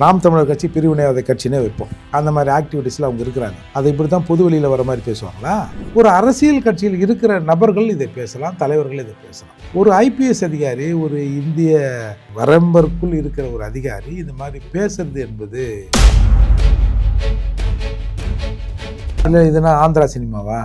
நாம் தமிழர் கட்சி பிரிவினைவாத கட்சினே வைப்போம். அந்த மாதிரி ஆக்டிவிட்டீஸில் அவங்க இருக்கிறாங்க. அதை இப்படி தான் பொது வெளியில் வர மாதிரி பேசுவாங்களா? ஒரு அரசியல் கட்சியில் இருக்கிற நபர்கள் இதை பேசலாம் தலைவர்கள் இதை பேசலாம். ஒரு ஐபிஎஸ் அதிகாரி ஒரு இந்திய வரம்பருக்குள் இருக்கிற ஒரு அதிகாரி இந்த மாதிரி பேசுறது என்பது இல்லை இதுனா ஆந்திரா சினிமாவா?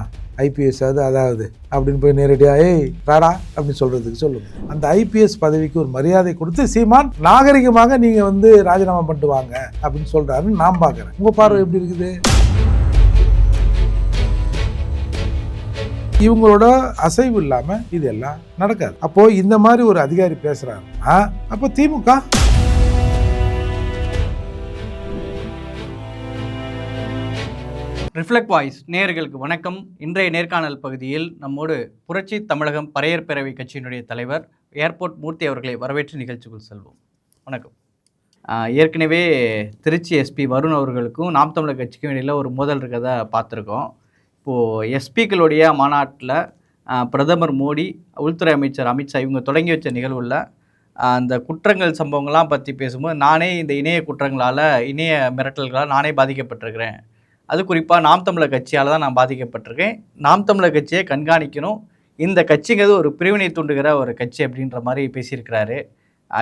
ஐபிஎஸ் அது அதாவது அப்படின்னு போய் நேரடியாக ஏய் ராடா அப்படின்னு சொல்கிறதுக்கு சொல்லுங்கள் அந்த ஐபிஎஸ் பதவிக்கு ஒரு மரியாதை கொடுத்து சீமான் நாகரிகமாக நீங்கள் வந்து ராஜினாமா பண்ணிட்டு வாங்க அப்படின்னு சொல்கிறாருன்னு நான் பார்க்குறேன் உங்கள் பார்வை எப்படி இருக்குது? இவங்களோட அசைவு இல்லாமல் இதெல்லாம் நடக்காது. அப்போது இந்த மாதிரி ஒரு அதிகாரி பேசுகிறாருன்னா அப்போ திமுக? ரிஃப்ளெக்ட் வாய்ஸ் நேயர்களுக்கு வணக்கம். இன்றைய நேர்காணல் பகுதியில் நம்மோடு புரட்சி தமிழகம் பறையர் பேரவை கட்சியினுடைய தலைவர் ஏர்போர்ட் மூர்த்தி அவர்களை வரவேற்று நிகழ்ச்சிக்குள் செல்வோம். வணக்கம். ஏற்கனவே திருச்சி எஸ்பி வருண் அவர்களுக்கும் நாம் தமிழர் கட்சிக்கும் இடையில் ஒரு மோதல் இருக்கிறத பார்த்துருக்கோம். இப்போது எஸ்பிக்களுடைய மாநாட்டில் பிரதமர் மோடி உள்துறை அமைச்சர் அமித்ஷா இவங்க தொடங்கி வச்ச நிகழ்வில் அந்த குற்றங்கள் சம்பவங்கள்லாம் பற்றி பேசும்போது நானே இந்த இணைய குற்றங்களால் இணைய மிரட்டல்களால் நானே பாதிக்கப்பட்டிருக்கிறேன். அது குறிப்பாக நாம் தமிழர் கட்சியால் தான் நான் பாதிக்கப்பட்டிருக்கேன். நாம் தமிழர் கட்சியை கண்காணிக்கணும். இந்த கட்சிங்கிறது ஒரு பிரிவினை தூண்டுகிற ஒரு கட்சி அப்படின்ற மாதிரி பேசியிருக்கிறாரு.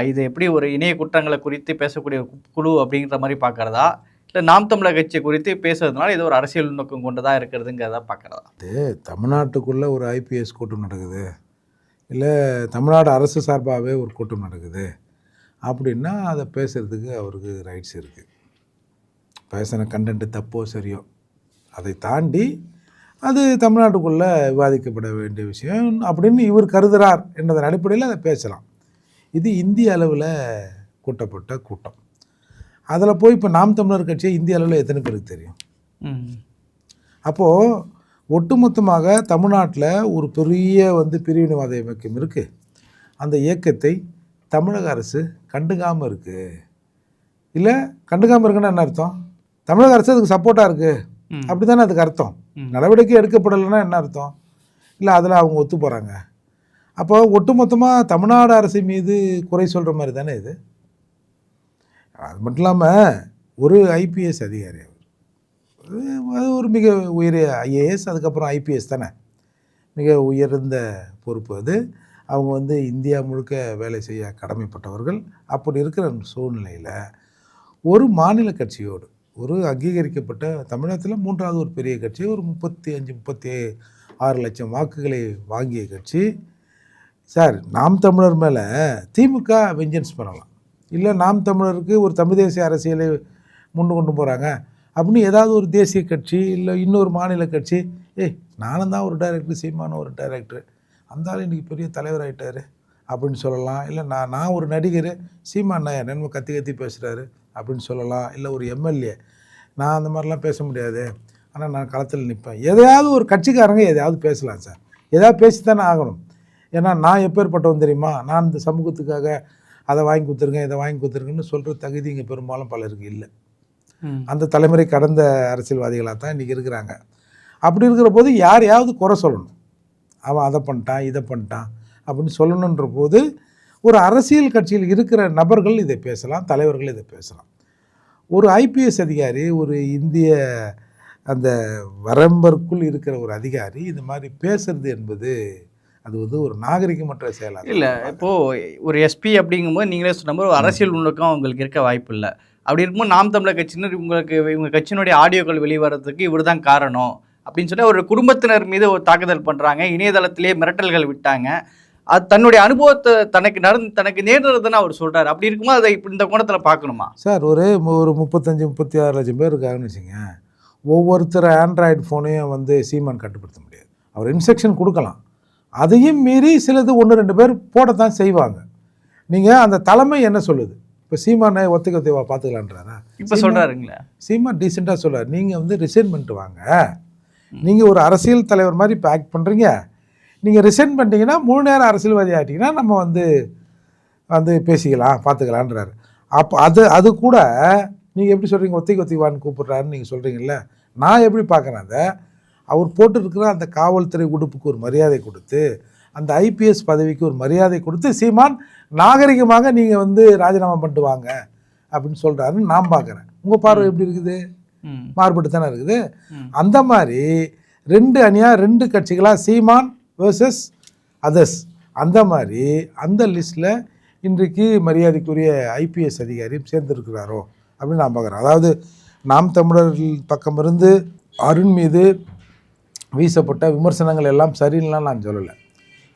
இது எப்படி ஒரு இணைய குற்றங்களை குறித்து பேசக்கூடிய ஒரு குழு அப்படின்ற மாதிரி பார்க்குறதா? இல்லை நாம் தமிழர் கட்சி குறித்து பேசுறதுனால இது ஒரு அரசியல் நோக்கம் கொண்டதாக இருக்கிறதுங்கிறத பார்க்குறதா? தமிழ்நாட்டுக்குள்ளே ஒரு ஐபிஎஸ் கூட்டம் நடக்குது. இல்லை தமிழ்நாடு அரசு சார்பாகவே ஒரு கூட்டம் நடக்குது. அப்படின்னா அதை பேசுகிறதுக்கு அவருக்கு ரைட்ஸ் இருக்குது பேசின கண்டென்ட்டு தப்போ சரியோ அதை தாண்டி அது தமிழ்நாட்டுக்குள்ளே விவாதிக்கப்பட வேண்டிய விஷயம் அப்படின்னு இவர் கருதுகிறார் என்பதன் அடிப்படையில் அதை பேசலாம். இது இந்திய அளவில் கூட்டப்பட்ட கூட்டம். அதில் போய் இப்போ நாம் தமிழர் கட்சியை இந்திய அளவில் எத்தனை பேருக்கு தெரியும்? அப்போது ஒட்டுமொத்தமாக தமிழ்நாட்டில் ஒரு பெரிய வந்து பிரிவினைவாத இயக்கம் இருக்குது அந்த இயக்கத்தை தமிழக அரசு கண்டுக்காமல் இருக்குது இல்லை கண்டுக்காமல் இருக்குன்னா என்ன அர்த்தம்? தமிழக அரசு அதுக்கு சப்போர்ட்டாக இருக்குது. அப்படி தானே அதுக்கு அர்த்தம். நடவடிக்கை எடுக்கப்படலைன்னா என்ன அர்த்தம்? இல்லை அதில் அவங்க ஒத்து போகிறாங்க அப்போ ஒட்டுமொத்தமாக தமிழ்நாடு அரசு மீது குறை சொல்கிற மாதிரி தானே இது? அது மட்டும் இல்லாமல் ஒரு ஐபிஎஸ் அதிகாரி அவர். அது- அது ஒரு மிக உயரிய ஐஏஎஸ் அதுக்கப்புறம் ஐபிஎஸ் தானே. மிக உயர்ந்த பொறுப்பு அது. அவங்க வந்து இந்தியா முழுக்க வேலை செய்ய கடமைப்பட்டவர்கள். அப்படி இருக்கிற சூழ்நிலையில் ஒரு மாநில கட்சியோடு ஒரு அங்கீகரிக்கப்பட்ட தமிழகத்தில் மூன்றாவது ஒரு பெரிய கட்சி ஒரு முப்பத்தி அஞ்சு முப்பத்தி ஆறு லட்சம் வாக்குகளை வாங்கிய கட்சி. சார் நாம் தமிழர் மேலே திமுக வெஞ்சன்ஸ் பண்ணலாம். இல்லை நாம் தமிழருக்கு ஒரு தமிழ் தேசிய அரசியலை முன்னு கொண்டு போகிறாங்க அப்படின்னு ஏதாவது ஒரு தேசிய கட்சி இல்லை இன்னொரு மாநில கட்சி ஏய் நானும் தான் ஒரு டைரக்டர் சீமான ஒரு டைரக்டர் அந்த ஆள் இன்றைக்கி பெரிய தலைவர் அப்படின்னு சொல்லலாம். இல்லை நான் நான் ஒரு நடிகர் சீமான் நான் நம்ம கத்தி கத்தி பேசுகிறாரு அப்படின்னு சொல்லலாம். இல்லை ஒரு எம்எல்ஏ. நான் அந்த மாதிரிலாம் பேச முடியாது. ஆனால் நான் களத்தில் நிற்பேன் எதையாவது ஒரு கட்சிக்காரங்க எதையாவது பேசலாம் சார். எதாவது பேசி தானே ஆகணும். ஏன்னா நான் எப்பேற்பட்டவன் தெரியுமா? நான் இந்த சமூகத்துக்காக அதை வாங்கி கொடுத்துருக்கேன் இதை வாங்கி கொடுத்துருக்கேன்னு சொல்கிற தகுதி இங்கே பெரும்பாலும் பலருக்கு இல்லை. அந்த தலைமுறை கடந்த அரசியல்வாதிகளாக தான் இன்றைக்கி இருக்கிறாங்க. அப்படி இருக்கிற போது யாரையாவது குறை சொல்லணும். அவன் அதை பண்ணிட்டான் இதை பண்ணிட்டான் அப்படின்னு சொல்லணுன்ற போது ஒரு அரசியல் கட்சியில் இருக்கிற நபர்கள் இதை பேசலாம் தலைவர்கள் இதை பேசலாம். ஒரு ஐபிஎஸ் அதிகாரி ஒரு இந்திய அந்த வரம்பற்குள் இருக்கிற ஒரு அதிகாரி இந்த மாதிரி பேசுறது என்பது அது வந்து ஒரு நாகரிகமற்ற செயலாக இல்லை இப்போது ஒரு எஸ்பி அப்படிங்கும்போது நீங்களே சொன்ன மாதிரி ஒரு அரசியல் உள்ளக்கம் உங்களுக்கு இருக்க வாய்ப்பு இல்லை. அப்படி இருக்கும்போது நாம் தமிழர் கட்சியினர் உங்களுக்கு இவங்க கட்சியினுடைய ஆடியோக்கள் வெளிவரதுக்கு இவர் தான் காரணம் அப்படின்னு சொல்லி ஒரு குடும்பத்தினர் மீது ஒரு தாக்குதல் பண்ணுறாங்க இணையதளத்திலே மிரட்டல்கள் விட்டாங்க. அது தன்னுடைய அனுபவத்தை தனக்கு நடந்து தனக்கு நேர்றதுன்னு அவர் சொல்கிறார் அப்படி இருக்கும்போது அதை இப்படி இந்த கோணத்தில் பார்க்கணுமா? சார் ஒரு ஒரு முப்பத்தஞ்சு முப்பத்தி ஆறு லட்சம் பேர் இருக்காங்கன்னு வச்சுங்க ஒவ்வொருத்தர் ஆண்ட்ராய்டு ஃபோனையும் வந்து சீமான் கட்டுப்படுத்த முடியாது. அவர் இன்ஸ்ட்ரக்ஷன் கொடுக்கலாம். அதையும் மீறி சிலது ஒன்று ரெண்டு பேர் போடத்தான் செய்வாங்க. நீங்கள் அந்த தலைமை என்ன சொல்லுது? இப்போ சீமானை ஒத்திக்க ஒத்திவா பார்த்துக்கலான்றாரா? இப்போ சொல்கிறாருங்களே சீமான் டீசெண்டாக சொல்றார். நீங்கள் வந்து ரிசைன் பண்ணிட்டு வாங்க. நீங்கள் ஒரு அரசியல் தலைவர் மாதிரி இப்போ ஆக்ட் பண்ணுறீங்க நீங்கள் ரிசைன் பண்ணிட்டீங்கன்னா முழு நேரம் அரசியல்வாதி ஆகிட்டீங்கன்னா நம்ம வந்து வந்து பேசிக்கலாம் பார்த்துக்கலான்றாரு அப்போ அது அது கூட நீங்கள் எப்படி சொல்கிறீங்க ஒத்திக்கு ஒத்திவான்னு கூப்பிட்றாருன்னு நீங்கள் சொல்கிறீங்கல்ல நான் எப்படி பார்க்குறேன் அதை? அவர் போட்டிருக்கிற அந்த காவல்துறை உடுப்புக்கு ஒரு மரியாதை கொடுத்து அந்த ஐபிஎஸ் பதவிக்கு ஒரு மரியாதை கொடுத்து சீமான் நாகரிகமாக நீங்கள் வந்து ராஜினாமா பண்ணிட்டு வாங்க அப்படின்னு சொல்கிறாருன்னு நான் பார்க்குறேன். உங்கள் பார்வை எப்படி இருக்குது? மாறுபட்டு தானே இருக்குது. அந்த மாதிரி ரெண்டு அணியாக ரெண்டு கட்சிகளாக சீமான் வேர்சஸ் அதர்ஸ் அந்த மாதிரி அந்த லிஸ்ட்டில் இன்றைக்கு மரியாதைக்குரிய ஐபிஎஸ் அதிகாரியும் சேர்ந்திருக்கிறாரோ அப்படின்னு நான் பார்க்குறேன். அதாவது நாம் தமிழர் பக்கம் இருந்து அருண் மீது வீசப்பட்ட விமர்சனங்கள் எல்லாம் சரின்னுலாம் நான் சொல்லலை.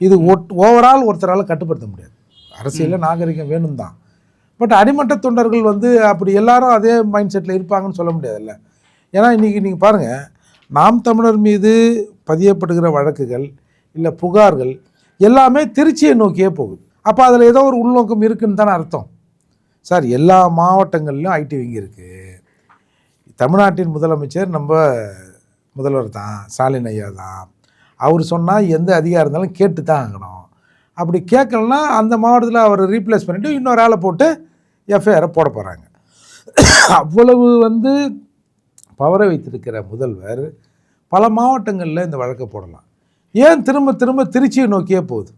இது ஒட் ஓவரால் ஒருத்தரால் கட்டுப்படுத்த முடியாது. அரசியலில் நாகரிகம் வேணும் தான் பட் அடிமட்ட தொண்டர்கள் வந்து அப்படி எல்லாரும் அதே மைண்ட் செட்டில் இருப்பாங்கன்னு சொல்ல முடியாதுல்ல. ஏன்னா இன்றைக்கி நீங்கள் பாருங்கள் நாம் தமிழர் மீது பதியப்படுகிற வழக்குகள் இல்லை புகார்கள் எல்லாமே திருச்சியை நோக்கியே போகுது. அப்போ அதில் ஏதோ ஒரு உள்நோக்கம் இருக்குன்னு தானே அர்த்தம். சார் எல்லா மாவட்டங்கள்லையும் ஐடி விங்கி இருக்குது தமிழ்நாட்டின் முதலமைச்சர் நம்ம முதல்வர் தான் ஸ்டாலின் ஐயா தான். அவர் சொன்னால் எந்த அதிகாரம் இருந்தாலும் கேட்டு தான் ஆகணும். அப்படி கேட்கலன்னா அந்த மாவட்டத்தில் அவர் ரீப்ளேஸ் பண்ணிவிட்டு இன்னொரு ஆளை போட்டு எஃப்ஐஆரை போட போகிறாங்க அவ்வளவு வந்து பவரை வைத்திருக்கிற முதல்வர் பல மாவட்டங்களில் இந்த வழக்கை போடலாம். ஏன் திரும்ப திரும்ப திருச்சியை நோக்கியே போகுது?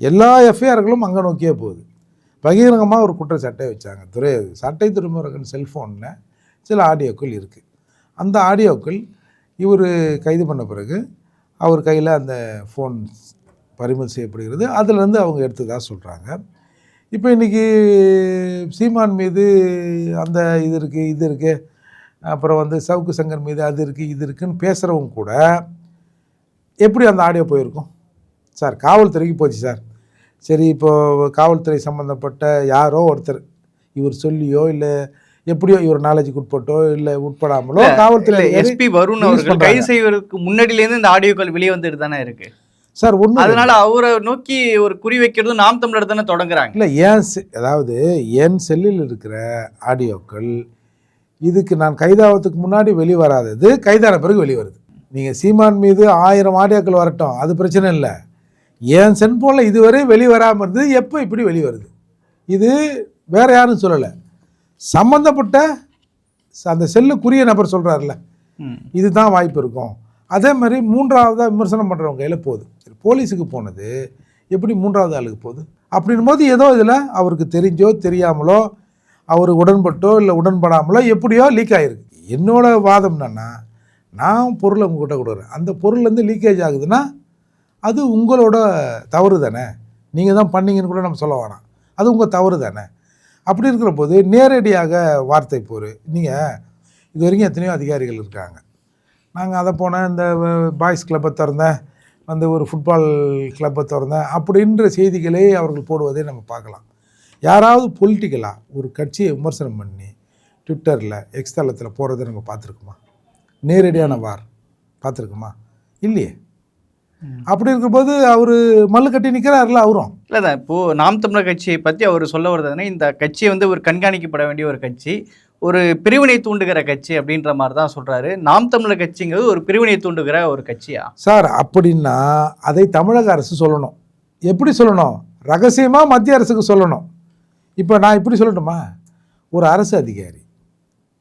எல்லா எஃப்ஐஆர்களும் அங்கே நோக்கியே போகுது. பகிரங்கமாக ஒரு குற்றச்சாட்டை வச்சாங்க. துறை சட்டை துறைமுருகன் செல்ஃபோனில் சில ஆடியோக்கள் இருக்குது அந்த ஆடியோக்கள் இவர் கைது பண்ண பிறகு அவர் கையில் அந்த ஃபோன் பறிமுதல் செய்யப்படுகிறது. அதுலேருந்து அவங்க எடுத்ததாக சொல்கிறாங்க இப்போ இன்றைக்கி சீமான் மீது அந்த இது இருக்குது இது இருக்குது அப்புறம் வந்து சவுக்கு சங்கர் மீது அது இருக்குது இது இருக்குதுன்னு பேசுகிறவங்க கூட எப்படி அந்த ஆடியோ போயிருக்கும்? சார் காவல்துறைக்கு போச்சு சார். சரி இப்போ காவல்துறை சம்மந்தப்பட்ட யாரோ ஒருத்தர் இவர் சொல்லியோ இல்லை எப்படியோ இவர் நாலேஜுக்கு உட்பட்டோ இல்லை உட்படாமலோ காவல்துறை எஸ்பி வருண் அவர்கள் கைது. செய்வதற்கு முன்னாடியிலேருந்து இந்த ஆடியோக்கள் வெளியே வந்துட்டு தானே இருக்கு. சார் ஒன்று அதனால அவரை நோக்கி ஒரு குறி வைக்கிறதும் நாம் தமிழர் தானே தொடங்குறாங்க. இல்லை ஏன் அதாவது என் செல்லில் இருக்கிற ஆடியோக்கள் இதுக்கு நான் கைதாவதுக்கு முன்னாடி வெளிவராதது கைதான பிறகு வெளிவருது. நீங்கள் சீமான் மீது ஆயிரம் ஆடியோக்கள் வரட்டும் அது பிரச்சனை இல்லை. என் செல்போனில் இதுவரை வெளிவராமல் இருந்தது எப்போ இப்படி வெளிவருது இது வேற யாரும் சொல்லலை. சம்மந்தப்பட்ட அந்த செல்லுக்குரிய நபர் சொல்கிறாருல்ல. இதுதான் வாய்ப்பு இருக்கும். அதே மாதிரி மூன்றாவதாக விமர்சனம் பண்ணுறவங்க கையில் போகுது. போலீஸுக்கு போனது எப்படி மூன்றாவது ஆளுக்கு போகுது? அப்படின்னும் போது ஏதோ இதில் அவருக்கு தெரிஞ்சோ தெரியாமலோ அவர் உடன்பட்டோ இல்லை உடன்படாமலோ எப்படியோ லீக் ஆகிருக்கு என்னோட வாதம் என்னன்னா நான் பொருளை உங்கள்கிட்ட கொடுக்குறேன். அந்த பொருள்லேருந்து லீக்கேஜ் ஆகுதுன்னா அது உங்களோட தவறு தானே. நீங்கள் தான் பண்ணீங்கன்னு கூட நம்ம சொல்ல வேணாம். அது உங்கள் தவறு தானே. அப்படி இருக்கிற போது நேரடியாக வார்த்தை போர். நீங்கள் இது வரைக்கும் எத்தனையோ அதிகாரிகள் இருக்காங்க. நாங்கள் அதை போனேன் இந்த பாய்ஸ் கிளப்பை திறந்தேன் வந்து ஒரு ஃபுட்பால் கிளப்பை திறந்தேன் அப்படின்ற செய்திகளே அவர்கள் போடுவதை நம்ம பார்க்கலாம். யாராவது பொலிட்டிக்கலாக ஒரு கட்சியை விமர்சனம் பண்ணி ட்விட்டரில் எக்ஸ் தளத்தில் போகிறத நம்ம பார்த்துருக்குமா? நேரடியான வார். பார்த்துருக்குமா? இல்லையே. அப்படி இருக்கும்போது அவர் மல்லு கட்டி நிற்கிறாருல அவரும். இல்லைதான் இப்போ நாம் தமிழர் கட்சியை பற்றி அவர் சொல்ல வருதுன்னா இந்த கட்சி வந்து ஒரு கண்காணிக்கப்பட வேண்டிய ஒரு கட்சி ஒரு பிரிவினை தூண்டுகிற கட்சி அப்படின்ற மாதிரி தான் சொல்றாரு. நாம் தமிழர் கட்சிங்கிறது ஒரு பிரிவினை தூண்டுகிற ஒரு கட்சியா? சார் அப்படின்னா அதை தமிழக அரசு சொல்லணும். எப்படி சொல்லணும்? ரகசியமாக மத்திய அரசுக்கு சொல்லணும். இப்போ நான் இப்படி சொல்லட்டுமா? ஒரு அரசு அதிகாரி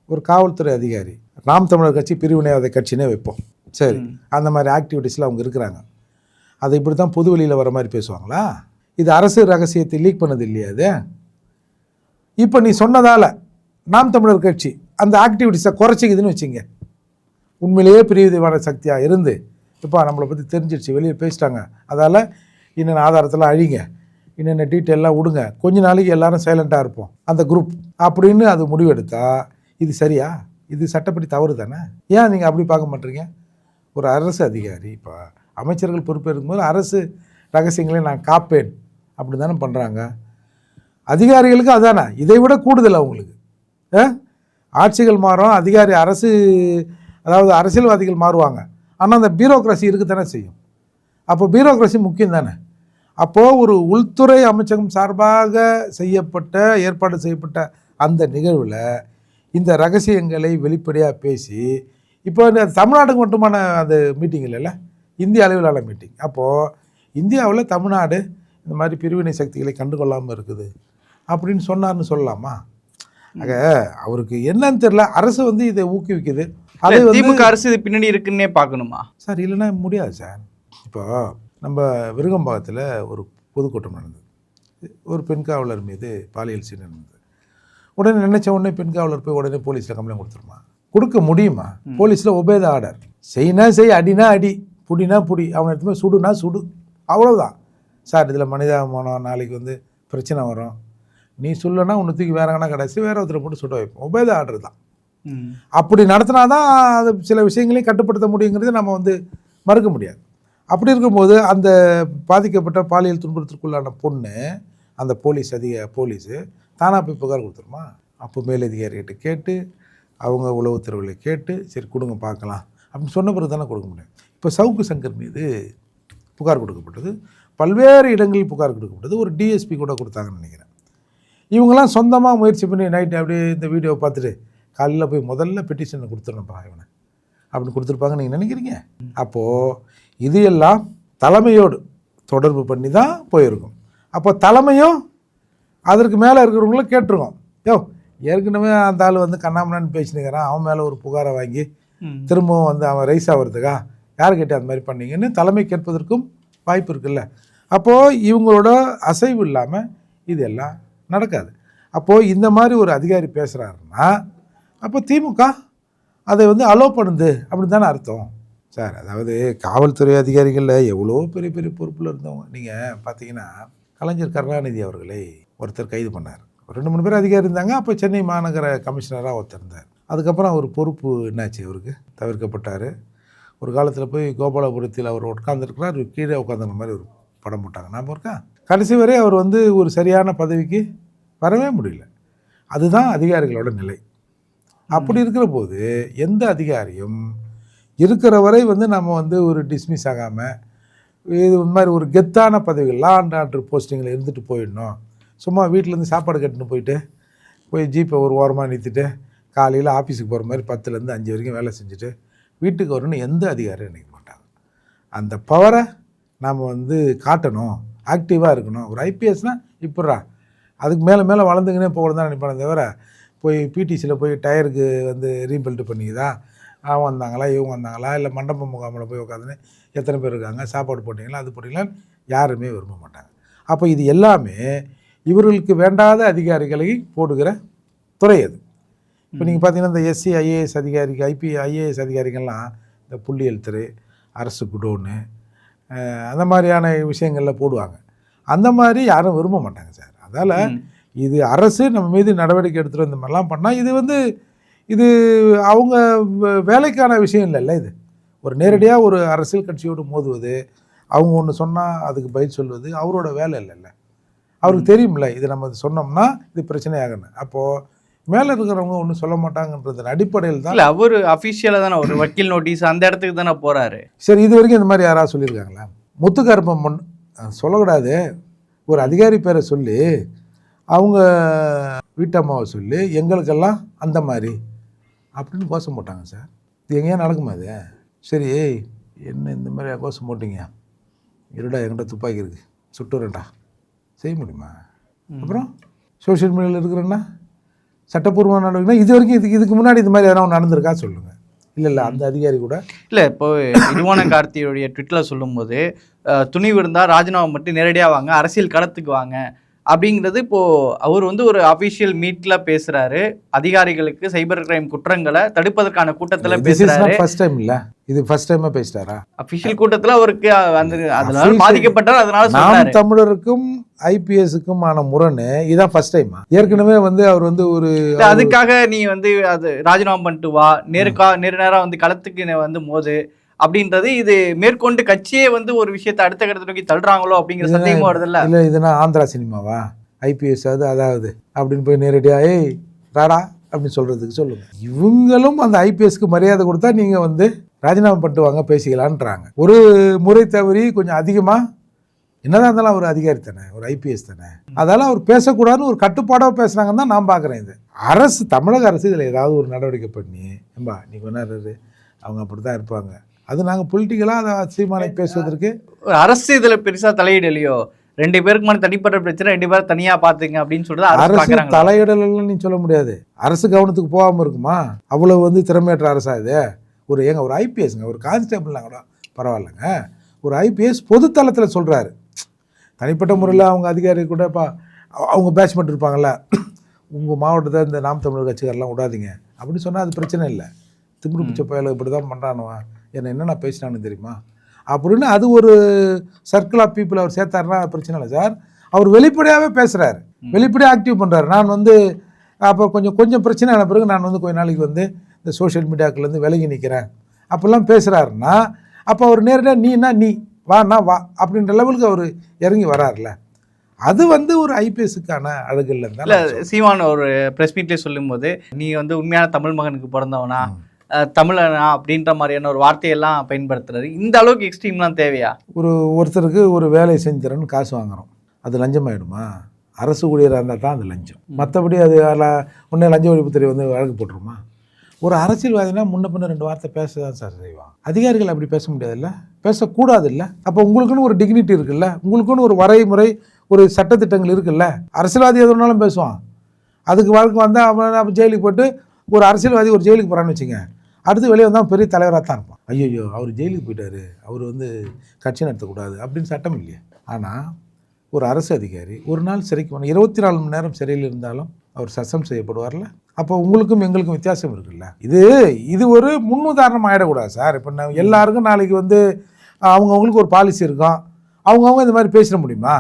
ஒரு காவல்துறை அதிகாரி நாம் தமிழர் கட்சி பிரிவினைவாத கட்சினே வைப்போம். சரி. அந்த மாதிரி ஆக்டிவிட்டீஸில் அவங்க இருக்கிறாங்க. அதை இப்படி தான் பொது வெளியில் வர மாதிரி பேசுவாங்களா? இது அரசு ரகசியத்தை லீக் பண்ணது இல்லையா அது? இப்போ நீ சொன்னதால் நாம் தமிழர் கட்சி அந்த ஆக்டிவிட்டீஸை குறைச்சிக்குதுன்னு வச்சுங்க. உண்மையிலேயே பிரிவினைவாத சக்தியாக இருந்து இப்போ நம்மளை பற்றி தெரிஞ்சிடுச்சு வெளியே பேசிட்டாங்க. அதால் இன்னென்ன ஆதாரத்தெல்லாம் அழிங்க. இன்னென்ன டீட்டெயிலாம் விடுங்க. கொஞ்ச நாளைக்கு எல்லாரும் சைலண்ட்டாக இருப்போம். அந்த குரூப் அப்படின்னு அது முடிவெடுத்தா இது சரியா? இது சட்டப்படி தவறு தானே? ஏன் நீங்கள் அப்படி பார்க்க மாட்டீங்க? ஒரு அரசு அதிகாரி இப்போ அமைச்சர்கள் பொறுப்பேற்கும்போது அரசு ரகசியங்களை நான் காப்பேன். அப்படி தானே பண்ணுறாங்க அதிகாரிகளுக்கு அதானே? இதை விட கூடுதல் அவங்களுக்கு. ஆ? ஆட்சிகள் மாறும் அதிகாரி அரசு அதாவது அரசியல்வாதிகள் மாறுவாங்க. ஆனால் அந்த பியூரோக்ரஸி இருக்குத்தானே செய்யும். அப்போ பியூரோக்ரஸி முக்கியம் தானே? அப்போது ஒரு உள்துறை அமைச்சகம் சார்பாக செய்யப்பட்ட ஏற்பாடு செய்யப்பட்ட அந்த நிகழ்வில் இந்த ரகசியங்களை வெளிப்படையாக பேசி இப்போ இந்த தமிழ்நாட்டுக்கு மட்டுமான அந்த மீட்டிங் இல்லைல்ல? இந்திய அளவிலான மீட்டிங் அப்போது இந்தியாவில் தமிழ்நாடு இந்த மாதிரி பிரிவினை சக்திகளை கண்டுகொள்ளாமல் இருக்குது அப்படின்னு சொன்னார்னு சொல்லலாமா? ஆக அவருக்கு என்னன்னு தெரியல. அரசு வந்து இதை ஊக்குவிக்குது. அதை திமுக அரசு இது பின்னாடி இருக்குன்னே பார்க்கணுமா? சார் இல்லைன்னா முடியாது சார். இப்போ நம்ம விருகம்பாக்கத்தில் ஒரு பொதுக்கூட்டம் நடந்தது. ஒரு பெண் காவலர் மீது பாலியல் சீன் நடந்தது. உடனே நினைச்ச உடனே பெண் காவலர் போய் உடனே போலீஸில் கம்ப்ளைண்ட் கொடுத்துருமா? கொடுக்க முடியுமா? போலீஸில் ஒபேத ஆர்டர் செய்யினா செய் அடினா அடி புடினா புடி அவனை எடுத்து போய் சுடுனா சுடு. அவ்வளவுதான். சார் இதில் மனிதாபிமானம் நாளைக்கு வந்து பிரச்சனை வரும். நீ சொல்லனா உன்னை தூக்கி வேற எங்கன்னா கடைசி வேற ஒருத்தரை போட்டு சுட வைப்போம். ஒபேத ஆர்டர் தான். அப்படி நடத்தினா தான் அது சில விஷயங்களையும் கட்டுப்படுத்த முடியுங்கிறது நம்ம வந்து மறுக்க முடியாது. அப்படி இருக்கும்போது அந்த பாதிக்கப்பட்ட பாலியல் துன்புறுத்தலுக்குள்ளான பொண்ணு அந்த போலீஸ் அதிக போலீஸு தானாக போய் புகார் கொடுத்துருமா? அப்போ மேலதிகாரிகிட்ட கேட்டு அவங்க உளவுத்துறைகளை கேட்டு சரி கொடுங்க பார்க்கலாம். அப்படின்னு சொன்ன பிறகு தானே கொடுக்க முடியும். இப்போ சவுக்கு சங்கர் மீது புகார் கொடுக்கப்பட்டது. பல்வேறு இடங்களில் புகார் கொடுக்கப்பட்டது. ஒரு டிஎஸ்பி கூட கொடுத்தாங்கன்னு நினைக்கிறேன். இவங்கெல்லாம் சொந்தமாக முயற்சி பண்ணி நைட்டு அப்படியே இந்த வீடியோவை பார்த்துட்டு காலையில் போய் முதல்ல பெட்டிஷனை கொடுத்துடணும்ப்பா இவனை. அப்படின்னு கொடுத்துருப்பாங்க. நீங்கள் நினைக்கிறீங்க? அப்போது இது எல்லாம் தலைமையோடு தொடர்பு பண்ணி தான் போயிருக்கும். அப்போ தலைமையும் அதற்கு மேலே இருக்கிறவங்களும் கேட்டிருக்கோம். யோ ஏற்கனவே அந்த ஆள் வந்து கண்ணாமண்ணான்னு பேசினுக்கிறான். அவன் மேலே ஒரு புகாரை வாங்கி. திரும்பவும் வந்து அவன் ரைஸ் ஆகிறதுக்கா? யார் கேட்டு அந்த மாதிரி பண்ணீங்கன்னு தலைமை கேட்பதற்கும் வாய்ப்பு இருக்குல்ல. அப்போது இவங்களோட அசைவு இல்லாமல் இதெல்லாம் நடக்காது. அப்போது இந்த மாதிரி ஒரு அதிகாரி பேசுகிறாருன்னா அப்போ திமுக அதை வந்து அலோவ் பண்ணுது அப்படின்னு தானே அர்த்தம். சார் அதாவது காவல்துறை அதிகாரிகளில் எவ்வளோ பெரிய பெரிய பொறுப்பில் இருந்தவங்க? நீங்கள் பார்த்தீங்கன்னா கலைஞர் கருணாநிதி அவர்களை ஒருத்தர் கைது பண்ணார். ஒரு ரெண்டு மூணு பேர் அதிகாரி இருந்தாங்க. அப்போ சென்னை மாநகர கமிஷனராக ஒருத்தர் இருந்தார். அதுக்கப்புறம் அவர் பொறுப்பு என்னாச்சு அவருக்கு? தவிர்க்கப்பட்டார். ஒரு காலத்தில் போய் கோபாலபுரத்தில் அவர் உட்காந்துருக்கிறார் கீழே உட்காந்துற மாதிரி ஒரு படம் போட்டாங்க. நான் இருக்கா? கடைசி வரை அவர் வந்து ஒரு சரியான பதவிக்கு வரவே முடியல. அதுதான் அதிகாரிகளோட நிலை. அப்படி இருக்கிற போது எந்த அதிகாரியும் இருக்கிற வரை வந்து நம்ம வந்து ஒரு டிஸ்மிஸ் ஆகாமல் இது மாதிரி ஒரு கெத்தான பதவிகள் லா அண்ட் ஆர்டர் போஸ்டிங்கில் இருந்துட்டு போயிடணும். சும்மா வீட்டிலேருந்து சாப்பாடு கட்டுன்னு போயிட்டு போய் ஜீப்பை ஒரு ஓரமாக நிறுத்திட்டு காலையில் ஆஃபீஸுக்கு போகிற மாதிரி பத்துலேருந்து அஞ்சு வரைக்கும் வேலை செஞ்சுட்டு வீட்டுக்கு வரணும்னு எந்த அதிகாரியும் நினைக்க மாட்டாங்க. அந்த பவரை நாம் வந்து காட்டணும் ஆக்டிவாக இருக்கணும். ஒரு ஐபிஎஸ்னால் இப்படா அதுக்கு மேலே மேலே வளர்ந்துக்கினே போகணும் தான் நினைப்பானே தவிர போய் பிடிசியில் போய் டயருக்கு வந்து ரீபில்ட் பண்ணிக்குதா? அவன் வந்தாங்களா இவங்க வந்தாங்களா? இல்லை மண்டப முகாமில் போய் உட்காந்துன்னு எத்தனை பேர் இருக்காங்க? சாப்பாடு போட்டிங்களா? அது போட்டிங்களான்னு யாருமே விரும்ப மாட்டாங்க. அப்போ இது எல்லாமே இவர்களுக்கு வேண்டாத அதிகாரிகளை போடுகிற துறை அது. இப்போ நீங்கள் பார்த்தீங்கன்னா இந்த எஸ்சி ஐஏஎஸ் அதிகாரிக்கு ஐபி ஐஏஎஸ் அதிகாரிகள்லாம் இந்த புள்ளியியல் துறை அரசு குடோனு அந்த மாதிரியான விஷயங்களில் போடுவாங்க. அந்த மாதிரி யாரும் விரும்ப மாட்டாங்க சார். அதால். இது அரசு நம்ம மீது நடவடிக்கை எடுத்துகிட்டு இந்த மாதிரிலாம் பண்ணால் இது வந்து இது அவங்க வேலைக்கான விஷயம் இல்லைல்ல இது. ஒரு நேரடியாக ஒரு அரசியல் கட்சியோடு மோதுவது அவங்க ஒன்று சொன்னால் அதுக்கு பதில் சொல்வது அவரோட வேலை இல்லைல்ல. அவருக்கு தெரியும்ல இது நம்ம சொன்னோம்னா இது பிரச்சனை ஆகணும் அப்போது மேலே இருக்கிறவங்க ஒன்றும் சொல்ல மாட்டாங்கன்றது அடிப்படையில் தான் இல்ல அவரு அபிஷியலா தானே ஒரு வக்கீல் நோட்டீஸ் அந்த இடத்துக்கு தானே போறாரு. சரி இது வரைக்கும் இந்த மாதிரி யாராவது சொல்லியிருக்காங்களா? முத்துக்கருப்பம் அஹ் சொல்லக்கூடாது. ஒரு அதிகாரி பேரை சொல்லி அவங்க வீட்டம்மாவை சொல்லி எங்களுக்கெல்லாம் அந்த மாதிரி அப்படின்னு கோஷம் போட்டாங்க சார். இது எங்கேயா நடக்குமா அது? சரி என்ன இந்த மாதிரி கோஷம் போட்டீங்க? இருடா என்கிட்ட துப்பாக்கி இருக்குது சுட்டுறேன்டா. செய்ய முடியுமா? அப்புறம் சோஷியல் மீடியாவில் இருக்கிறேன்னா சட்டப்பூர்வமான நடவடிக்கை இது வரைக்கும் இதுக்கு இதுக்கு முன்னாடி இது மாதிரி எதனா நடந்திருக்கா சொல்லுங்கள் இல்லை இல்லை அந்த அதிகாரி கூட. இல்ல இப்போ நிர்வாண கார்த்தியுடைய ட்விட்ல சொல்லும்போது துணிவு இருந்தா ராஜினாமா மட்டும் நேரடியா வாங்க அரசியல் களத்துக்கு வாங்க அப்படிங்கிறது இப்போ அவர் வந்து ஒரு அபிஷியல் மீட்ல பேசுறாரு. அதிகாரிகளுக்கு சைபர் கிரைம் குற்றங்களை தடுப்பதற்கான கூட்டத்துல நாட் ஃபர்ஸ்ட் டைம் இல்ல. இது ஃபர்ஸ்ட் டைமா பேசிட்டாரா அபிஷியல் கூட்டத்துல அவருக்கு அந்த அதனால பாதிக்கப்பட்டார் அதனால தமிழருக்கும் ஐபிஎஸ்க்கும் ஆன முரணு. இதான் ஃபர்ஸ்ட் டைமா ஏற்கனவே வந்து அவர் வந்து ஒரு அதுக்காக நீ வந்து அது ராஜினாமா பண்ணிட்டு வா. நேருக்கா நேரு நேரா வந்து களத்துக்கு வந்து மோது. அப்படின்றது இது மேற்கொண்டு கட்சியே வந்து ஒரு விஷயத்தை அடுத்த கட்டத்தை நோக்கி தள்ளுறாங்களோ அப்படிங்கிற சந்தேகமும் வருதுல்ல? இல்ல இதுனா ஆந்திரா சினிமாவா? ஐபிஎஸ் அது அதாவது. அப்படின்னு போய் நேரடியா ஏய் ராடா அப்படின்னு சொல்றதுக்கு சொல்லுங்க. இவங்களும் அந்த ஐபிஎஸ்க்கு மரியாதை கொடுத்தா நீங்க வந்து ராஜினாமா பண்ணிட்டு வாங்க பேசிக்கலான்றாங்க. ஒரு முறை தவறி கொஞ்சம் அதிகமா என்னதான் இருந்தாலும் அவர் அதிகாரி தானே ஒரு ஐபிஎஸ் தானே. அதால அவர் பேசக்கூடாதுன்னு ஒரு கட்டுப்பாடாக பேசுனாங்கன்னு தான் நான் பார்க்குறேன் இது. அரசு தமிழக அரசு இதில் ஏதாவது ஒரு நடவடிக்கை பண்ணி ஏம்பா நீ கொண்டாடுறது அவங்க அப்படி தான் இருப்பாங்க. அது நாங்கள் பொலிட்டிக்கலாக அதை சீமானை பேசுவதற்கு? ஒரு அரசு இதுல பெருசா தலையிடலையோ ரெண்டு பேருக்கு மேல தனிப்பட்ட பிரச்சனை ரெண்டு பேரும் தனியா பாத்துங்க அப்படின்னு சொல்லிட்டு அரசு தலையிடலாம் நீ சொல்ல முடியாது. அரசு கவனத்துக்கு போகாமல் இருக்குமா? அவ்வளவு வந்து திறமையற்ற அரசா இது? ஒரு ஏங்க ஒரு ஐபிஎஸ்ங்க ஒரு கான்ஸ்டபிள்லாம் கூட பரவாயில்லைங்க. ஒரு ஐபிஎஸ் பொதுத்தளத்தில் சொல்கிறாரு தனிப்பட்ட முறையில் அவங்க அதிகாரி கூட இப்போ அவங்க பேட்ச்மெண்ட் இருப்பாங்கல்ல. உங்கள் மாவட்டத்தை இந்த நாம் தமிழர் கட்சிக்காரெல்லாம் விடாதீங்க. அப்படின்னு சொன்னால் அது பிரச்சனை இல்லை. திமிரு பிச்சை பயல இப்படி தான் பண்ணுறானுவன் என்ன என்னென்ன பேசினானு தெரியுமா? அப்படின்னு அது ஒரு சர்க்கிள் ஆஃப் பீப்புள் அவர் சேர்த்தாருன்னா பிரச்சனை இல்லை சார். அவர் வெளிப்படையாகவே பேசுகிறாரு வெளிப்படையாக ஆக்டிவ் பண்ணுறாரு நான் வந்து அப்போ கொஞ்சம் கொஞ்சம் பிரச்சனை ஆன பிறகு நான் வந்து கொஞ்ச நாளைக்கு வந்து இந்த சோஷியல் மீடியாக்கள்லேருந்து விலகி நிற்கிறேன் அப்படிலாம் பேசுகிறாருன்னா அப்போ அவர் நேரடியாக நீனா நீ. வாண்ணா வா அப்படின்ற லெவலுக்கு அவர் இறங்கி வராருல அது வந்து ஒரு ஐபிஎஸ்க்கான அழகுல இருந்தால் சீமான் ஒரு ப்ரெஸ் மீட்லேயே சொல்லும்போது நீ வந்து உண்மையான தமிழ் மகனுக்கு பிறந்தவனா? தமிழனா? அப்படின்ற மாதிரியான ஒரு வார்த்தையெல்லாம் பயன்படுத்துறாரு. இந்த அளவுக்கு எக்ஸ்ட்ரீம்லாம் தேவையா? ஒரு ஒருத்தருக்கு ஒரு வேலை செஞ்சுறேன்னு காசு வாங்குறோம். அது லஞ்சமாயிடுமா? அரசு ஊழியராக இருந்தால் தான் அது லஞ்சம். மற்றபடி அது உடனே லஞ்ச ஒழிப்புத்துறை வந்து வழக்கு போட்டுருமா? ஒரு அரசியல்வாதினா முன்ன பின்ன ரெண்டு வார்த்தை பேச தான் சார் செய்வான். அதிகாரிகள் அப்படி பேச முடியாதுல்ல? பேசக்கூடாது இல்லை அப்போ உங்களுக்குன்னு ஒரு டிக்னிட்டி இருக்குல்ல? உங்களுக்குன்னு ஒரு வரைமுறை ஒரு சட்டத்திட்டங்கள் இருக்குல்ல? அரசியல்வாதி எது வேணாலும் பேசுவான். அதுக்கு வழக்கு வந்தால் அவன் ஜெயிலுக்கு போட்டு ஒரு அரசியல்வாதி ஒரு ஜெயிலுக்கு போகிறான்னு வச்சுங்க. அடுத்து வெளியே வந்தால் பெரிய தலைவராக தான் இருப்பான். ஐயோ அவர் ஜெயிலுக்கு போயிட்டாரு. அவர் வந்து கட்சி நடத்தக்கூடாது அப்படின்னு சட்டம் இல்லையே. ஆனால் ஒரு அரசு அதிகாரி ஒரு நாள் சிறைக்கு போன இருபத்தி நாலு மணி நேரம் சிறையில் இருந்தாலும் அவர் சசம் செய்யப்படுவார்ல? அப்போ உங்களுக்கும் எங்களுக்கும் வித்தியாசம் இருக்குல்ல? இது இது ஒரு முன்னுதாரணம் ஆகிடக்கூடாது சார். இப்போ நான் எல்லாருக்கும் நாளைக்கு வந்து அவங்கவுங்களுக்கு ஒரு பாலிசி இருக்கும். அவங்கவுங்க இந்த மாதிரி பேசிட முடியுமா?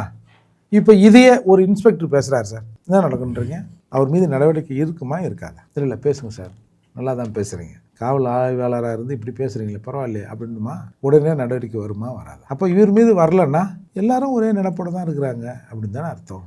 இப்போ இதையே ஒரு இன்ஸ்பெக்டர் பேசுகிறார் சார். என்ன நடக்குன்றீங்க? அவர் மீது நடவடிக்கை இருக்குமா? இருக்காதா? தெரியல பேசுங்க சார். நல்லா தான் பேசுகிறீங்க காவல் ஆய்வாளராக இருந்து இப்படி பேசுகிறீங்களே பரவாயில்லையே அப்படின்னுமா? உடனே நடவடிக்கை வருமா? வராது? அப்போ இவர் மீது வரலன்னா எல்லாரும் ஒரே நிலப்போட தான் இருக்கிறாங்க அப்படின்னு தானே அர்த்தம்.